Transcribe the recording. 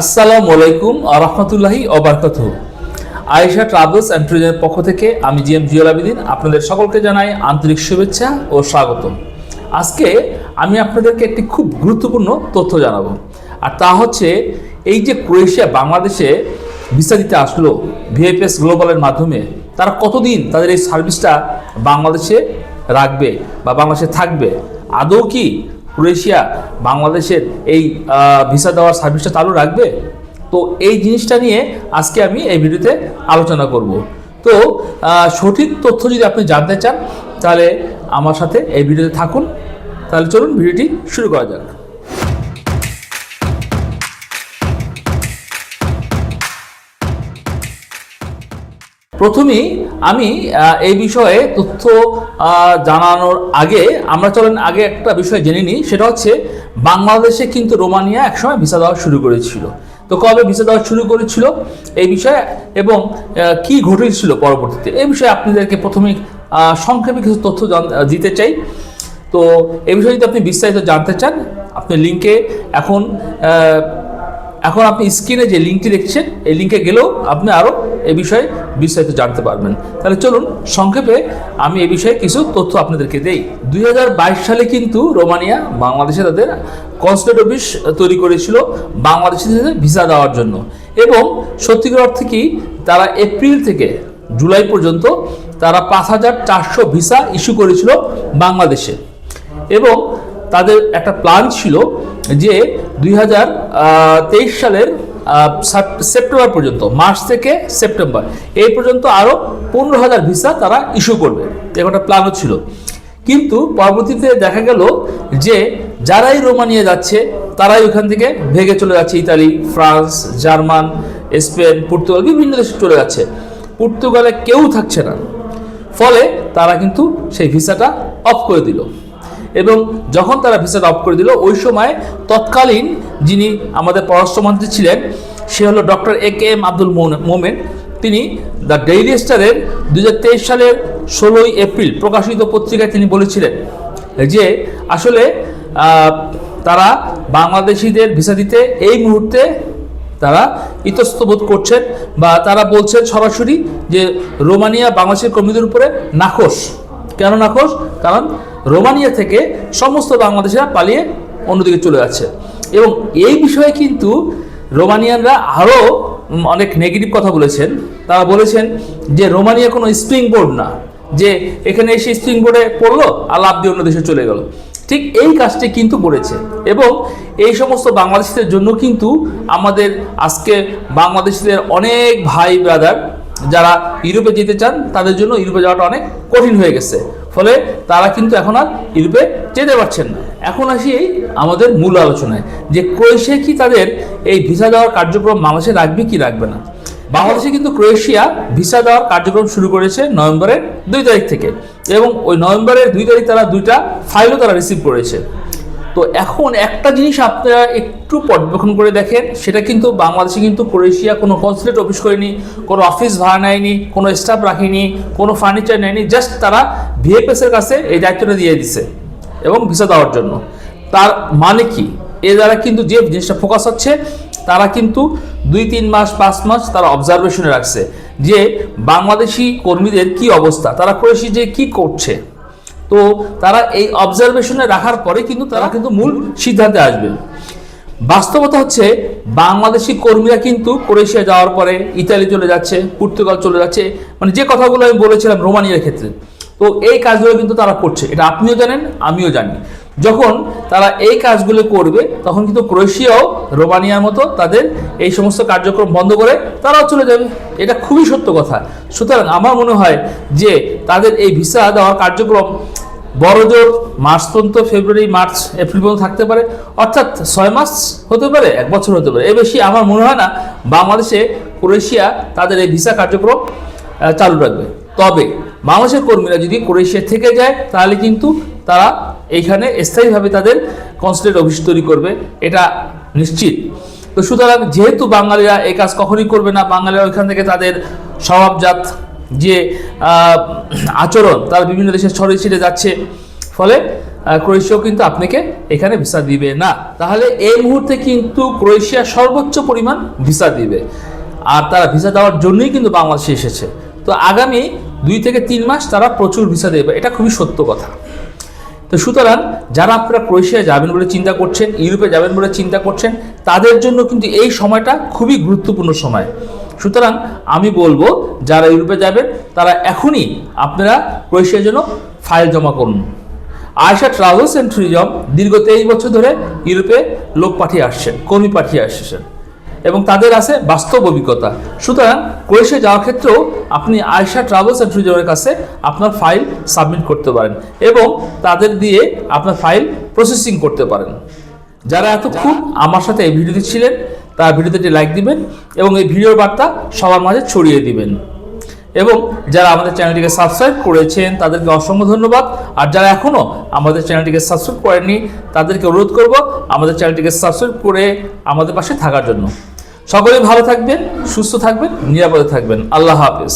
আসসালামু আলাইকুম রহমতুল্লাহি অবরকাত আয়েশা ট্রাভেলস অ্যান্ড ট্যুরিজমের পক্ষ থেকে আমি জি এম জিয়াল আবিদিন, আপনাদের সকলকে জানাই আন্তরিক শুভেচ্ছা ও স্বাগতম। আজকে আমি আপনাদেরকে একটি খুব গুরুত্বপূর্ণ তথ্য জানাব। আর তা হচ্ছে, এই যে ক্রোয়েশিয়া বাংলাদেশে ভিসা দিতে আসলো ভিএফএস গ্লোবালের মাধ্যমে, তারা কতদিন তাদের এই সার্ভিসটা বাংলাদেশে রাখবে বা বাংলাদেশে থাকবে? আদৌ কি ক্রোয়েশিয়া বাংলাদেশের এই ভিসা দেওয়ার সার্ভিসটা চালু রাখবে? তো এই জিনিসটা নিয়ে আজকে আমি এই ভিডিওতে আলোচনা করব। তো সঠিক তথ্য যদি আপনি জানতে চান, তাহলে আমার সাথে এই ভিডিওতে থাকুন। তাহলে চলুন ভিডিওটি শুরু করা যাক। প্রথমেই আমি এই বিষয়ে তথ্য জানানোর আগে আমরা চলেন আগে একটা বিষয় জেনে নিই, সেটা হচ্ছে বাংলাদেশে কিন্তু রোমানিয়া একসময় ভিসা দেওয়া শুরু করেছিল। তো কবে ভিসা দেওয়া শুরু করেছিল? এই বিষয়ে এবং কি ঘটেছিল পরবর্তীতে? এই বিষয়ে আপনাদেরকে প্রথমে সংক্ষেপে কিছু তথ্য দিতে চাই। তো এই বিষয়ে যদি আপনি বিস্তারিত জানতে চান, আপনি লিঙ্কে এখন এখন আপনি স্ক্রিনে যে লিঙ্কটি দেখছেন, এই লিঙ্কে গেলেও আপনি আরও এ বিষয়ে বিস্তারিত জানতে পারবেন। তাহলে চলুন, সংক্ষেপে আমি এ বিষয়ে কিছু তথ্য আপনাদেরকে দেই। দুই হাজার বাইশ সালে কিন্তু রোমানিয়া বাংলাদেশে তাদের কনসুলেট অফিস তৈরি করেছিল বাংলাদেশিদের ভিসা দেওয়ার জন্য। এবং সত্যিকার অর্থে কি, তারা এপ্রিল থেকে জুলাই পর্যন্ত তারা পাঁচ হাজার চারশো ভিসা ইস্যু করেছিল বাংলাদেশে। এবং তাদের একটা প্ল্যান ছিল যে দুই হাজার তেইশ সালের সেপ্টেম্বর পর্যন্ত, মার্চ থেকে সেপ্টেম্বর, এই পর্যন্ত আরও পনেরো হাজার ভিসা তারা ইস্যু করবে। এরকম একটা প্ল্যানও ছিল। কিন্তু পরবর্তীতে দেখা গেল যে যারাই রোমানিয়া যাচ্ছে, তারাই ওখান থেকে ভেগে চলে যাচ্ছে। Italy, France, German, Spain, Portugal, বিভিন্ন দেশে চলে যাচ্ছে। পর্তুগালে কেউ থাকছে না। ফলে তারা কিন্তু সেই ভিসাটা অফ করে দিল। এবং যখন তারা ভিসাটা অফ করে দিল, ওই সময় তৎকালীন যিনি আমাদের পররাষ্ট্রমন্ত্রী ছিলেন, সে হলো doctor A K M Abdul Momen. তিনি দ্য ডেইলি স্টারের দু হাজার তেইশ সালের ষোলোই এপ্রিল প্রকাশিত পত্রিকায় তিনি বলেছিলেন যে, আসলে তারা বাংলাদেশিদের ভিসা দিতে এই মুহূর্তে তারা ইতস্তবোধ করছেন বা তারা বলছেন সরাসরি যে রোমানিয়া বাংলাদেশের কর্মীদের উপরে নাখোশ। কেন নাখোশ কারণ রোমানিয়া থেকে সমস্ত বাংলাদেশিরা পালিয়ে অন্যদিকে চলে যাচ্ছে। এবং এই বিষয়ে কিন্তু রোমানিয়ানরা আরও অনেক নেগেটিভ কথা বলেছেন। তারা বলেছেন যে রোমানিয়া কোনো স্প্রিং বোর্ড না, যে এখানে এসে স্প্রিং বোর্ডে পড়ল আর লাভ দিয়ে অন্য দেশে চলে গেল। ঠিক এই কাজটি কিন্তু করেছে। এবং এই সমস্ত বাংলাদেশিদের জন্য কিন্তু আমাদের আজকে বাংলাদেশিদের অনেক ভাই ব্রাদার যারা ইউরোপে যেতে চান, তাদের জন্য ইউরোপে যাওয়াটা অনেক কঠিন হয়ে গেছে। ফলে তারা কিন্তু এখন আর ইউরোপে যেতে পারছেন না। এখন আসি এই আমাদের মূল আলোচনায়, যে ক্রোয়েশিয়া কি তাদের এই ভিসা দেওয়ার কার্যক্রম বাংলাদেশে রাখবে কি রাখবে না? বাংলাদেশে কিন্তু ক্রোয়েশিয়া ভিসা দেওয়ার কার্যক্রম শুরু করেছে নভেম্বরের দুই তারিখ থেকে এবং ওই নভেম্বরের দুই তারিখ তারা দুইটা ফাইলও তারা রিসিভ করেছে। তো এখন একটা জিনিস আপনারা একটু পর্যবেক্ষণ করে দেখেন, সেটা কিন্তু বাংলাদেশে কিন্তু ক্রোয়েশিয়া কোনো কনসুলেট অফিস করেনি, কোনো অফিস ভাড়া নেয়নি, কোনো স্টাফ রাখেনি, কোনো ফার্নিচার নেয়নি জাস্ট তারা ভিএফএস এর কাছে এই দায়িত্বটা দিয়ে দিছে এবং ভিসা দেওয়ার জন্য। তার মানে কি? এ দ্বারা কিন্তু যে জিনিসটা ফোকাস হচ্ছে, তারা কিন্তু দুই, তিন মাস, পাঁচ মাস তারা অবজারভেশনে রাখছে যে বাংলাদেশি কর্মীদের কি অবস্থা, তারা ক্রোয়েশিয়া যে কি করছে। তো তারা এই অবজারভেশনে রাখার পরে কিন্তু তারা কিন্তু মূল সিদ্ধান্তে আসবে। বাস্তবতা হচ্ছে বাংলাদেশি কর্মীরা কিন্তু ক্রোয়েশিয়া যাওয়ার পরে ইতালি চলে যাচ্ছে পর্তুগাল চলে যাচ্ছে মানে যে কথাগুলো আমি বলেছিলাম রোমানিয়ার ক্ষেত্রে। তো এই কাজগুলো কিন্তু তারা করছে। এটা আপনিও জানেন আমিও জানি। যখন তারা এই কাজগুলো করবে তখন কিন্তু ক্রোয়েশিয়াও রোমানিয়ার মতো তাদের এই সমস্ত কার্যক্রম বন্ধ করে তারাও চলে যাবে। এটা খুবই সত্য কথা। সুতরাং আমার মনে হয় যে তাদের এই ভিসা দেওয়ার কার্যক্রম বড় জোর মার্চ পর্যন্ত ফেব্রুয়ারি, মার্চ, এপ্রিল পর্যন্ত থাকতে পারে। অর্থাৎ ছয় মাস হতে পারে, এক বছর হতে পারে। এ বেশি আমার মনে হয় না, বাংলাদেশে ক্রোয়েশিয়া তাদের এই ভিসা কার্যক্রম চালু রাখবে। তবে বাংলাদেশের কর্মীরা যদি ক্রোয়েশিয়া থেকে যায়, তাহলে কিন্তু তারা এইখানে স্থায়ীভাবে তাদের কনসুলেট অফিস তৈরি করবে, এটা নিশ্চিত। তো সুতরাং যেহেতু বাঙালিরা এই কাজ কখনই করবে না, বাঙালিরা ওইখান থেকে তাদের স্বভাবজাত যে আচরণ তারা বিভিন্ন দেশে ছড়িয়ে ছিটে যাচ্ছে। ফলে ক্রোয়েশিয়াও কিন্তু আপনাকে এখানে ভিসা দিবে না। তাহলে এই মুহূর্তে কিন্তু ক্রোয়েশিয়া সর্বোচ্চ পরিমাণ ভিসা দিবে। আর তারা ভিসা দেওয়ার জন্যই কিন্তু বাংলাদেশে এসেছে। তো আগামী দুই থেকে তিন মাস তারা প্রচুর ভিসা দেবে। এটা খুবই সত্য কথা। তো সুতরাং, যারা আপনারা ক্রোয়েশিয়া যাবেন বলে চিন্তা করছেন, ইউরোপে যাবেন বলে চিন্তা করছেন, তাদের জন্য কিন্তু এই সময়টা খুবই গুরুত্বপূর্ণ সময়। সুতরাং আমি বলব, যারা ইউরোপে যাবেন তারা এখনই আপনারা ক্রোয়েশিয়ার জন্য ফাইল জমা করুন। আয়সা ট্রাভেলস অ্যান্ড ট্যুরিজম দীর্ঘ তেইশ বছর ধরে ইউরোপে লোক পাঠিয়ে আসছেন, কর্মী পাঠিয়ে আসছেন এবং তাদের আছে বাস্তব অভিজ্ঞতা। সুতরাং ক্রোয়েশিয়া যাওয়ার ক্ষেত্রেও আপনি আয়সা ট্রাভেলস অ্যান্ড ট্যুরিজমের কাছে আপনার ফাইল সাবমিট করতে পারেন এবং তাদের দিয়ে আপনার ফাইল প্রসেসিং করতে পারেন। যারা এতক্ষণ আমার সাথে এই ভিডিওতে ছিলেন তারা ভিডিওতে লাইক দিবেন এবং এই ভিডিওর বার্তা সবার মাঝে ছড়িয়ে দিবেন। এবং যারা আমাদের চ্যানেলটিকে সাবস্ক্রাইব করেছেন, তাদেরকে অসংখ্য ধন্যবাদ। আর যারা এখনও আমাদের চ্যানেলটিকে সাবস্ক্রাইব করেননি, তাদেরকে অনুরোধ করব আমাদের চ্যানেলটিকে সাবস্ক্রাইব করে আমাদের পাশে থাকার জন্য। সকলেই ভালো থাকবেন, সুস্থ থাকবেন, নিরাপদে থাকবেন। আল্লাহ হাফেজ।